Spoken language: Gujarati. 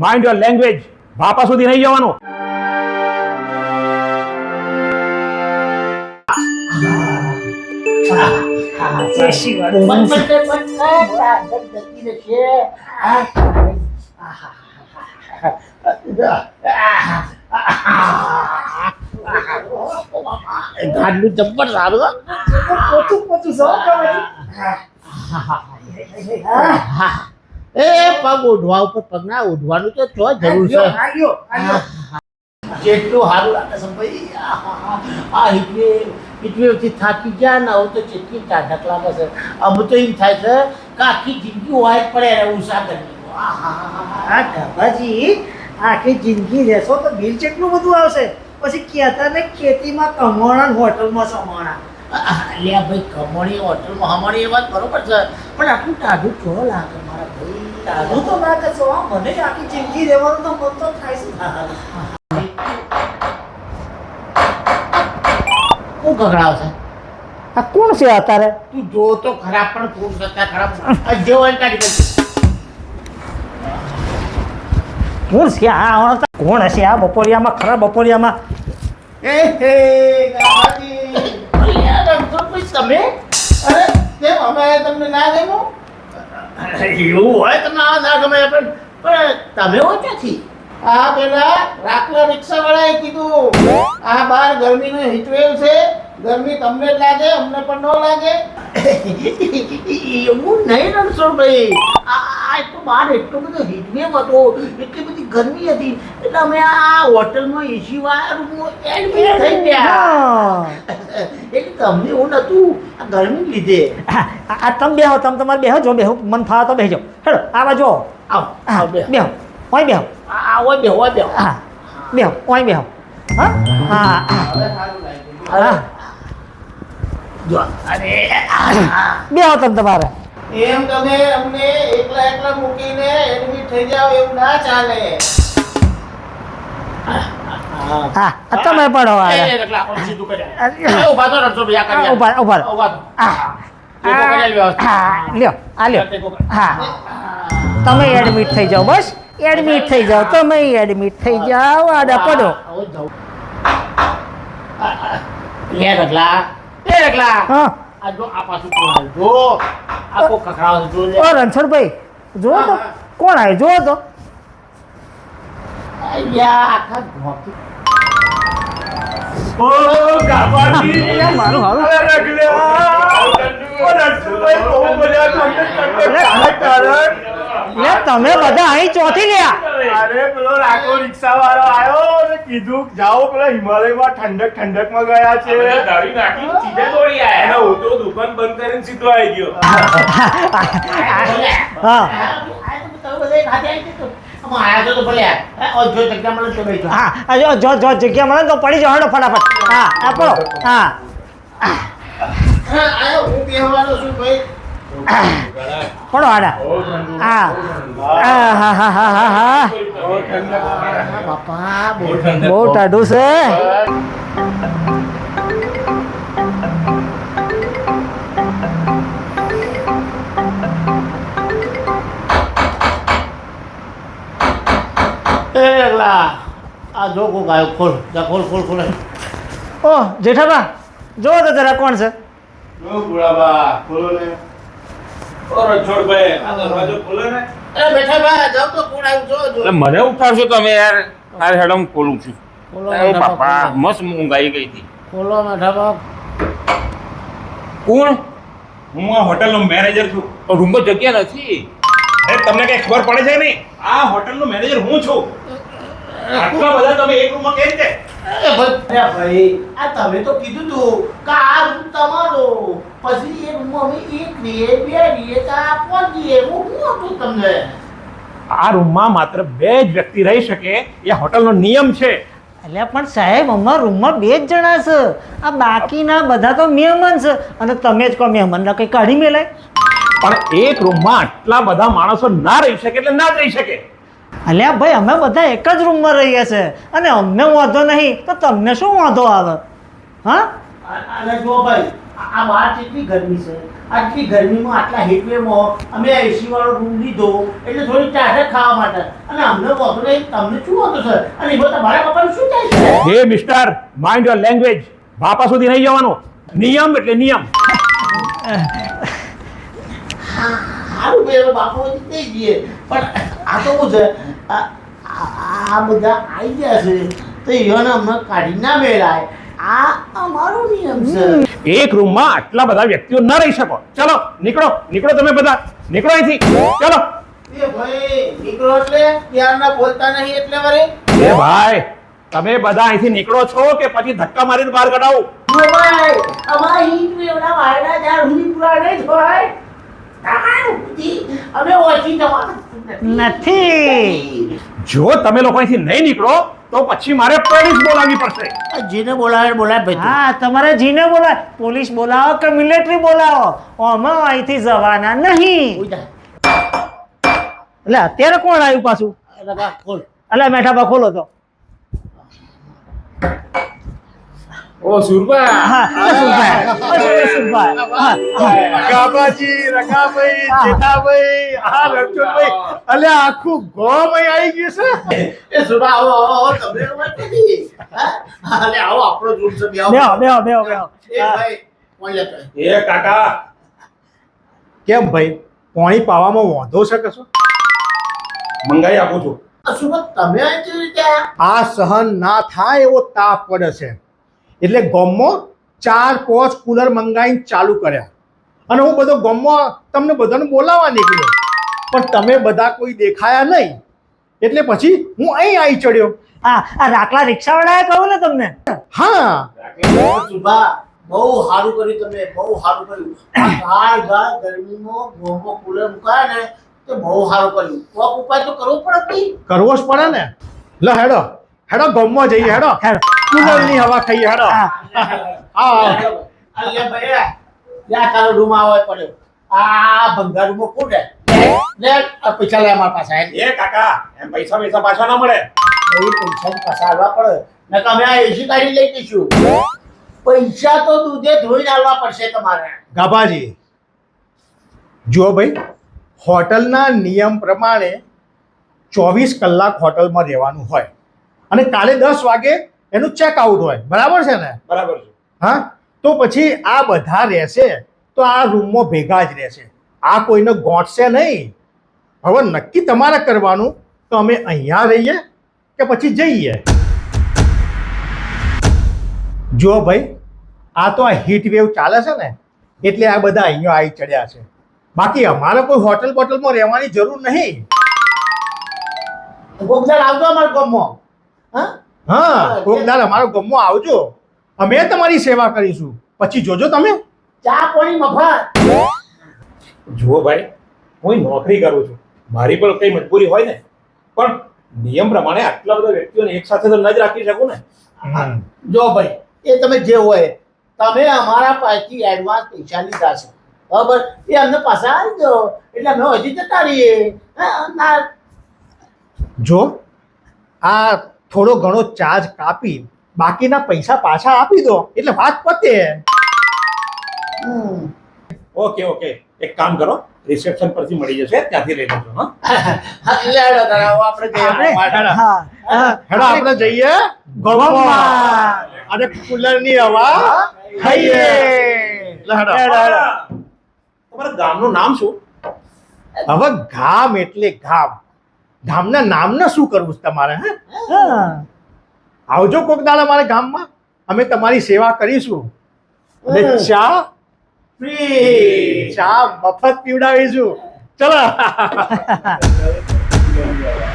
માઇન્ડ યોર લેંગ્વેજ બાપા સુધી નહીં જવાનું. ગાડલું જબ્બર સારું હો. પોતું પોતું સૌ ગમે એ પગ ઓઢવા ઉપર પગ ના ઓઢવાનું તો ચો જરૂર છે. જેટલું સારું લાગે છે ભાઈ. આ હિટવે હિટવેથી થાકી ગયા ને તો જેટલી ટાઢક લાગે છે. અમુક તો એમ થાય છે કે આખી જિંદગી વાય પડે રહેવું. આ આખી જિંદગી રહેશો તો બિલ કેટલું બધું આવશે? પછી કહેતા ને ખેતીમાં કમાણા હોટલમાં સમાણા. અલ્યા ભાઈ કમણી હોટલમાં હમણી એ વાત બરોબર છે. પણ આટલું ટાઢું ચો લાગે? હું ટાઢું તો ના કહેશો આ મને આખી જિંદગી રહેવાનું તો મન તો થાય છે શું કકડાવશે આ કોણ છે અત્યારે? તું જો તો ખરાબ પણ ફૂટ કરતા ખરાબ આ જે હોય કાઢી નાખ. કોણ છે? આ આવતા કોણ હશે? આ બપોરિયામાં ખરા બપોરિયામાં. એ હે. તમે? અરે કેમ? અમે તમને ના ગમ્યું એવું હોય તમને આ ના ગમે, પણ પણ તમે હો ક્યાંથી આ પેલા રાખલા રિક્ષા વાળાએ કીધું, આ બાર ગરમીનો હીટવેવ છે, ગરમી તમને જ લાગે, અમને પણ ન લાગે. એવું નહીં રણછોડભાઈ આ તો બહાર એટલો બધો હીટવેવ હતો. એટલી ગરમી હતી. એટલે અમે આ હોટલમાં એસી વાળા એડમિટ થઈ ગયા. એટલે તમને એવું નતું આ ગરમી લીધે. આ તમે બેહો તમે તમારે બેહો જો બેહો મન ફાવે તો બેહજો. હેડો આવા જો. આવ બેહો. ઓય બેહો. આ હોય બેહો બેહો. બે હા બેહો ઓય બેહો. હા હા જો અરે. બેહો તમે તમારે. એમ તમે અમને એકલા એકલા મૂકીને એડમિટ થઈ જાવ એવું ના ચાલે. હા તમે પડો તો કરી ઊભા તો. આ, ટેકો કરી લ્યો આ લ્યો. હા તમે એડમિટ થઈ જાઓ બસ. એડમિટ થઈ જાઓ તમે એડમિટ થઈ જાઓ આડા પડો. લે રગલા એ રગલા હા. આ જો આ પાછું કોણ આવ્યું? જો આ જો લે. ઓ રણછોડભાઈ જુઓ તો કોણ આવ્યું જુઓ તો અయ్యా આખા ભોંકી. ઓ ગાબાજી મારું હારું. અરે રગલ્યા. ઓ નરસિંહભાઈ, બહુ મજા તમને તમને કારણ. લે તમે બધા અહીં ચોથી ગયા? અરે પેલો રાખો રિક્ષા વાળો આવ્યો ને કીધું જાઓ પેલા હિમાલયમાં ઠંડક ઠંડકમાં ગયા છે. દારૂ નાખી સીધે દોડી આયા. અને હું તો દુકાન બંધ કરીને સીધો આવી ગયો. હા. જગ્યા મળે તો હા આ જો જો જો જગ્યા મળે તો પડી જવાનો ફટાફટ. હા આ હા. હા, હું કહેવાનો છું ભાઈ. પડો આડા. હા હા હા હા હા હા હા. બહુ ઠંડુ. બાપા બહુ ટાઢું છે. એ આ જો કોક આવ્યો ખોલ જા ખોલ ખોલ ખોલ. ઓ જેઠાબા જોવો તો જરા કોણ છે? જો ગુલાબા, ખોલો ને. મને ઉઠાડશો તમે યાર તારે હેડ હું ખોલું છું. ખોલો. મસ્ત ઊંઘ ગઈ હતી. ખોલો મેઠા. કોણ? હું આ હોટલનો મેનેજર છું. રૂમમાં જગ્યા નથી. અરે તમને કઈ ખબર પડે છે નહીં? આ હોટલનો મેનેજર હું છું. આટલા બધા તમે એક રૂમમાં કેવી રીતે? એ ભાઈ અરે ભાઈ આ તમે તો કીધું તું કે આ રૂમ તમારો એક બે આ પહોંચીએ હું હું હતું તમને. આ રૂમમાં માત્ર બે જ વ્યક્તિ રહી શકે. એ હોટલનો નિયમ છે. એટલે પણ સાહેબ અમારા રૂમમાં બે જ જણા છે. આ બાકીના બધા તો મહેમાન છે. અને તમે જ કહો મહેમાનને કંઈ કાઢી મેલાય? પણ એક રૂમમાં આટલા બધા માણસો ના રહી શકે એટલે ના જ રહી શકે. અલ્યા ભાઈ અમે બધા એક જ રૂમમાં રહીએ છીએ. અને અમને વાંધો નહીં તો તમને શું વાંધો આવે? હા? અને જો ભાઈ આ બહાર કેટલી ગરમી છે. આટલી ગરમીમાં આટલા હેટવેમાં અમે એસી વાળો રૂમ લીધો એટલે થોડી ટાઢક ખાવા માટે. અને અમને વાંધો નહીં તમને શું વાંધો સર અને એમાં તમારા પપ્પાનું શું થાય છે? હે મિસ્ટર માઇન્ડ યોર લેંગ્વેજ બાપા સુધી નહીં જવાનું. નિયમ એટલે નિયમ. સારું ભાઈ હવે બાપુ દઈ દઈએ પણ આ તો શું છે? આ બધા આવી ગયા છે. તો એને અમને કાઢી ના મેળાય. એક રૂમમાં આટલા બધા વ્યક્તિઓ ન રહી શકો. ચલો નીકળો નીકળો તમે બધા. નીકળો અહીંથી. ચલો. એ ભાઈ નીકળો એટલે ત્યારના બોલતા નહીં એટલે વરે એ ભાઈ તમે બધા અહીંથી નીકળો છો કે પછી ધક્કા મારીને બહાર કઢાવું? જો ભાઈ અમારા હિન્દ એવડા વાયડા ઝાડ સુધી પૂરા નહીં થાય તારું બુદ્ધિ અમે ઓછી જવાના. નથી. જો તમે લોકો અહીંથી નહીં નીકળો તો પછી મારે પોલીસ બોલાવવી પડશે. જીને બોલાવે બોલાય ભાઈ હા તમારે જીને બોલાય. પોલીસ બોલાવો કે મિલિટરી બોલાવો? અમે અહીંથી જવાના નહીં. એટલે અત્યારે કોણ આવ્યું પાછું? એટલે મેઠાબા ખોલો તો. ઓ સુરભા. હા સુરભાઈ અરે હા રકાબાજી રકાભાઈ જેઠાભાઈ આ રણછોડભાઈ. અલ્યા આખું ગોમ આવી ગયું છે. એ સુભા આવો આવો આવો તમને અલે આવો આપણો જ રૂમ છે બે બેહો બેહો બેહો બેહો. એ ભાઈ એ કાકા. કેમ ભાઈ? પોણી પાવામાં વાંધો છે કશો? મંગાઈ આપું છું. તમે આ કેવી રીતે? આ સહન ના થાય એવો તાપ પડે છે. એટલે ગોમમાં ચાર પાંચ કુલર મંગાવીને ચાલુ કર્યા. અને હું બધો ગોમમાં તમને બધાને બોલાવવા નીકળ્યો. પણ તમે બધા કોઈ દેખાયા નહીં. એટલે પછી હું અહીં આવી ચડ્યો. આ આ રાકલા રિક્ષાવાળાએ કહ્યું ને તમને? હા. સુભા બહુ સારું કર્યું તમે બહુ સારું કર્યું. આ ગાળ ગાળ ગરમીમાં ગોમો કુલર મુકાય ને તો બહુ સારું કર્યું. કોક ઉપાય તો કરવો પડે કરવો જ પડે ને. લો હેડો. હેડો ગોમમાં જઈએ હેડો. હેડો. કુલરની હવા ખાઈએ હેડો. હા. હા અલ્યા ભાઈ યા તારો રૂમ આવે પડ્યો. આ ભંગાર રૂમો કોને? લે આ પૈસા લે અમારા પાસે. એ કાકા એમ પૈસા પૈસા પાછા ના મળે. ભાઈ પૈસા તો પાછા આલવા પડે. ને તમે આ એસી કાઢી લઈ જઈશું. પૈસા તો દૂધે ધોઈ નાલવા પડશે તમારે. ગાભાજી જુઓ ભાઈ હોટલના નિયમ પ્રમાણે ચોવીસ કલાક હોટલમાં રહેવાનું હોય. અને કાલે દસ વાગે એનું ચેકઆઉટ હોય. બરાબર છે ને? બરાબર છે. હા? તો પછી આ બધા રહેશે તો આ રૂમમાં ભેગા જ રહેશે. આ કોઈને ગોઠશે નહીં. હવે નક્કી તમારે કરવાનું તો અમે અહીંયા રહીએ કે પછી જઈએ? જુઓ ભાઈ આ તો આ હીટ વેવ ચાલે છે ને એટલે આ બધા અહીંયા આવી ચડ્યા છે. બાકી અમારે કોઈ હોટલ બોટલમાં રહેવાની જરૂર નહીં. આવજો અમારા ગામમાં. હા? હા કોક દાડ ગમો ગામમાં આવજો. અમે તમારી સેવા કરીશું. પછી જોજો તમે. ચા પાણી મફત? જુઓ ભાઈ હું નોકરી કરું છું. મારી પણ કઈ મજબૂરી હોય ને? પણ નિયમ પ્રમાણે આટલા બધા વ્યક્તિઓને એક સાથે તો ન જ રાખી શકું ને. જો ભાઈ એ તમે જે હોય તમે અમારા પાસેથી એડવાન્સ પૈસા લીધા છે. બરાબર? એ અમને પાછા આવી દો એટલે અમે હજી જતા રહીએ. હા, જો આ થોડો ઘણો ચાર્જ કાપી બાકીના પૈસા પાછા આપી દો. એટલે વાત પતે. Okay okay. એક કામ કરો રિસેપ્શન પરથી મળી જશે ત્યાંથી લઈ લેજો હા? હા, લેડો આપણે જઈએ આપણે? હા હા. હેડો આપણે જઈએ. ગોવામાં અને કુલરની હવા ખાઈએ. તમારા ગામનું નામ શું? હવે ગામ એટલે ગામ. ગામના નામને શું કરવું છે તમારે હે? આવજો કોક દાડા મારા ગામમાં. અમે તમારી સેવા કરીશું. અને. ચા? ફ્રી. ચા મફત પીવડાવીશું. ચલો.